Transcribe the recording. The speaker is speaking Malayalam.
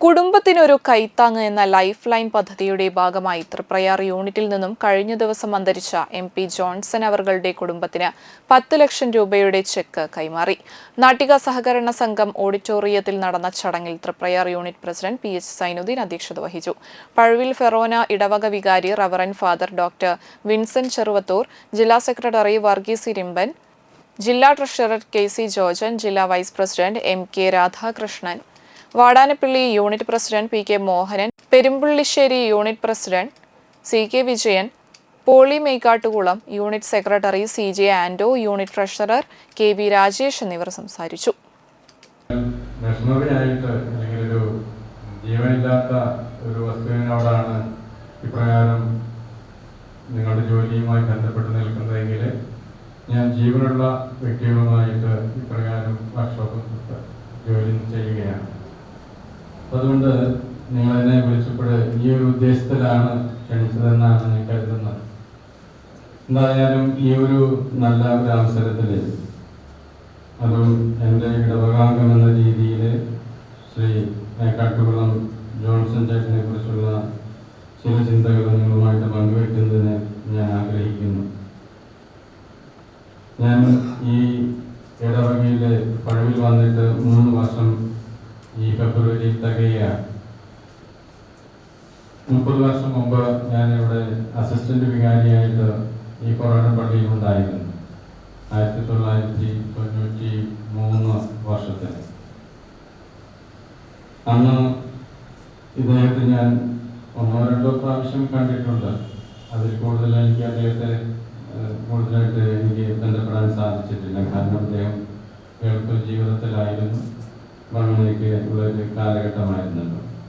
കുടുംബത്തിനൊരു കൈത്താങ് എന്ന ലൈഫ് ലൈൻ പദ്ധതിയുടെ ഭാഗമായി തൃപ്രയാർ യൂണിറ്റിൽ നിന്നും കഴിഞ്ഞ ദിവസം അന്തരിച്ച എം പി ജോൺസൺ അവറുകളുടെ കുടുംബത്തിന് പത്ത് ലക്ഷം രൂപയുടെ ചെക്ക് കൈമാറി. നാട്ടിക സഹകരണ സംഘം ഓഡിറ്റോറിയത്തിൽ നടന്ന ചടങ്ങിൽ Triprayar unit president P H Sainuddin അധ്യക്ഷത വഹിച്ചു. പഴുവിൽ ഫെറോന ഇടവക വികാരി reverend father doctor Vincent Cheruvathur ജില്ലാ സെക്രട്ടറി വർഗീസ് ഇരിമ്പൻ ജില്ലാ ട്രഷറർ കെ സി ജോർജൻ ജില്ലാ vice president M K Radhakrishnan Vadanappally unit president P K Mohanan Perumbullissery unit president C K Vijayan Poly Mekkattukulam unit secretary C J Ando unit treasurer K V Rajesh എന്നിവർ സംസാരിച്ചു. വിഷമതയായിട്ട് അല്ലെങ്കിൽ ഒരു ജീവനില്ലാത്ത ഒരു വസ്തുവിനോടാണ് നിങ്ങളുടെ ജോലിയുമായി ബന്ധപ്പെട്ട് നിൽക്കുന്നതെങ്കിൽ ഞാൻ ജീവനുള്ള വ്യക്തികളുമായിട്ട് ഇപ്രകാരം വർക്ക്ഷോപ്പ് ജോലി ചെയ്യുകയാണ്. അതുകൊണ്ട് നിങ്ങൾ എന്നെ വിളിച്ചപ്പോൾ ഈ ഒരു ഉദ്ദേശത്തിലാണ് ക്ഷണിച്ചതെന്നാണ് ഞാൻ കരുതുന്നത്. എന്തായാലും ഈ ഒരു നല്ല ഒരു അവസരത്തിൽ അതും എന്റെ ഇടവകാംഗം എന്ന രീതിയിൽ ശ്രീ കാട്ടുകുളം ജോൺസൺ ചേട്ടനെ കുറിച്ചുള്ള ചില ചിന്തകൾ നിങ്ങളുമായിട്ട് പങ്കുവെക്കുന്നതിന് ഞാൻ ആഗ്രഹിക്കുന്നു. ഞാൻ ഈ ഇടവകയിലെ പഴവിൽ വന്നിട്ട് മൂന്ന് വർഷം ഈ ഫെബ്രുവരി തികയാണ് മുപ്പത് വർഷം മുമ്പ് ഞാൻ ഇവിടെ അസിസ്റ്റന്റ് വികാരിയായിട്ട് ഈ കൊറോണ പള്ളിയിൽ ഉണ്ടായിരുന്നു. ആയിരത്തി തൊള്ളായിരത്തി തൊണ്ണൂറ്റി മൂന്ന് വർഷത്തിൽ. അന്ന് ഇദ്ദേഹത്തെ ഞാൻ ഒന്നോ രണ്ടോ പ്രാവശ്യം കണ്ടിട്ടുണ്ട്. അതിൽ കൂടുതൽ എനിക്ക് അദ്ദേഹത്തെ കൂടുതലായിട്ട് എനിക്ക് ബന്ധപ്പെടാൻ സാധിച്ചിട്ടില്ല. കാരണം അദ്ദേഹം ഗൾഫ് ജീവിതത്തിലായിരുന്നു. මරණය කියන තුළ කාලයක තමයි ඉන්නවා.